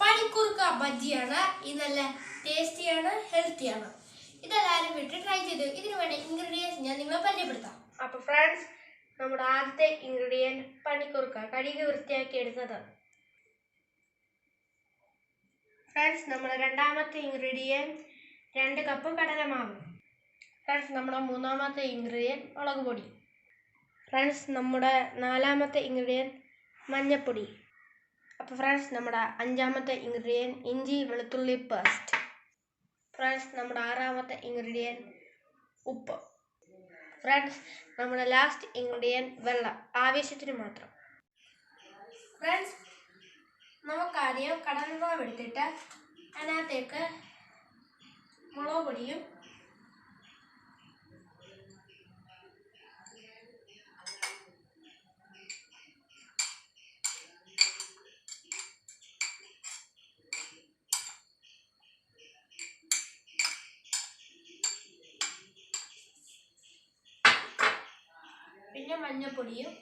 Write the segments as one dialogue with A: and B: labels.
A: പനിക്കുറുക്ക ബജിയാണ് ഇത് നല്ല ടേസ്റ്റിയാണ് ഹെൽത്തിയാണ്. ഇതെല്ലാവരും വീട്ടിൽ ട്രൈ ചെയ്ത് ഇതിനു വേണ്ട ഇൻഗ്രീഡിയൻസ് ഞാൻ നിങ്ങളെ പരിചയപ്പെടുത്താം. അപ്പോൾ ഫ്രണ്ട്സ് നമ്മുടെ ആദ്യത്തെ ഇൻഗ്രീഡിയന്റ് പണിക്കൂർക്ക കഴുകി വൃത്തിയാക്കി എടുത്തത്. ഫ്രണ്ട്സ് നമ്മുടെ രണ്ടാമത്തെ ഇൻഗ്രീഡിയന്റ് രണ്ട് കപ്പ് കടലമാവ്. ഫ്രണ്ട്സ് നമ്മുടെ മൂന്നാമത്തെ ഇൻഗ്രീഡിയന്റ് മുളക് പൊടി. ഫ്രണ്ട്സ് നമ്മുടെ നാലാമത്തെ ഇൻഗ്രീഡിയന്റ് മഞ്ഞൾപ്പൊടി അപ്പോൾ ഫ്രണ്ട്സ് നമ്മുടെ അഞ്ചാമത്തെ ഇൻഗ്രീഡിയൻ ഇഞ്ചി വെളുത്തുള്ളി പേസ്റ്റ് ഫ്രണ്ട്സ് നമ്മുടെ ആറാമത്തെ ഇൻഗ്രീഡിയൻ ഉപ്പ്. ഫ്രണ്ട്സ് നമ്മുടെ ലാസ്റ്റ് ഇൻഗ്രീഡിയൻ വെള്ളം ആവശ്യത്തിന് മാത്രം. ഫ്രണ്ട്സ് നമുക്കാദ്യം കടലമാവ് എടുത്തിട്ട് അതിനകത്തേക്ക് മുളക് പൊടിയും പിന്നെ മഞ്ഞൾപ്പൊടിയും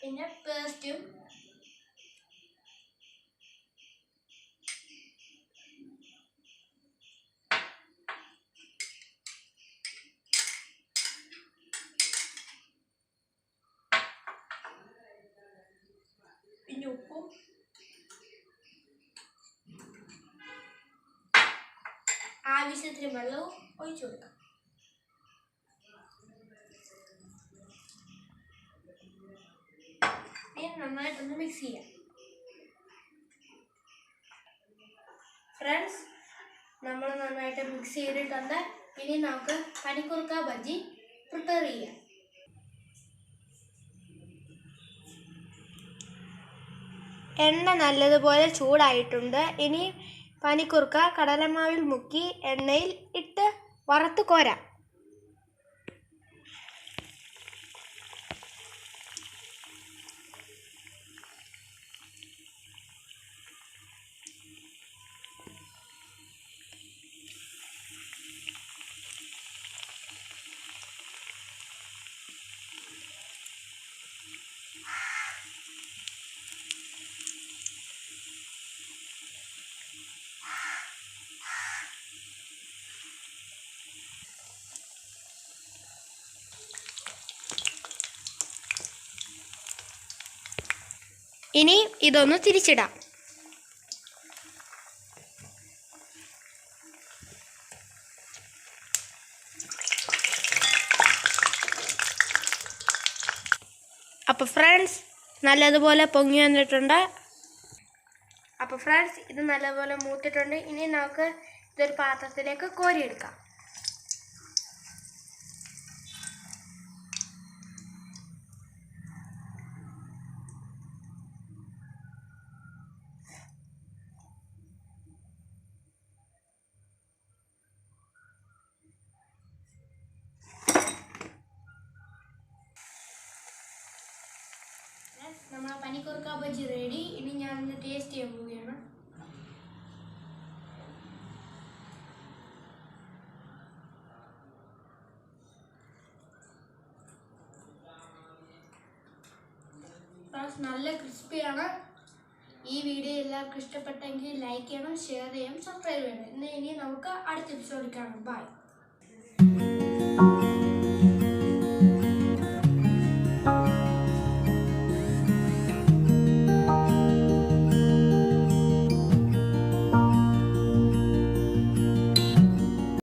A: പിന്നെ പേസ്റ്റും പിന്നെ ഉപ്പും ആവശ്യത്തിന് വെള്ളവും ഒഴിച്ചു കൊടുക്കാം. ഇനി നന്നായിട്ടൊന്ന് മിക്സ് ചെയ്യാം. ഫ്രണ്ട്സ് നമ്മൾ നന്നായിട്ട് മിക്സ് ചെയ്തിട്ടുണ്ട്. ഇനി നമുക്ക് പനിക്കുറുക്ക ബജി പ്രിപ്പയർ ചെയ്യാം. എണ്ണ നല്ലതുപോലെ ചൂടായിട്ടുണ്ട്. ഇനി പനിക്കുറുക്ക കടലമാവിൽ മുക്കി എണ്ണയിൽ ഇട്ട് വറുത്ത് കോരാം. ഇനി ഇതൊന്ന് തിരിച്ചിടാം. അപ്പോൾ ഫ്രണ്ട്സ് നല്ലതുപോലെ പൊങ്ങി വന്നിട്ടുണ്ട്. അപ്പോൾ ഫ്രണ്ട്സ് ഇത് നല്ലപോലെ മൂത്തിട്ടുണ്ട്. ഇനി നമുക്ക് ഇതൊരു പാത്രത്തിലേക്ക് കോരിയെടുക്കാം. നമ്മളെ പനിക്കുറുക്ക ബജി റെഡി ഇനി ഞാനൊന്ന് ടേസ്റ്റ് ചെയ്യാൻ പോവുകയാണ്. നല്ല ക്രിസ്പിയാണ് ഈ വീഡിയോ എല്ലാവർക്കും ഇഷ്ടപ്പെട്ടെങ്കിൽ ലൈക്ക് ചെയ്യണം ഷെയർ ചെയ്യണം സബ്സ്ക്രൈബ് ചെയ്യണം. ഇന്ന് ഇനി നമുക്ക് അടുത്ത എപ്പിസോഡിൽ കാണാം. ബൈ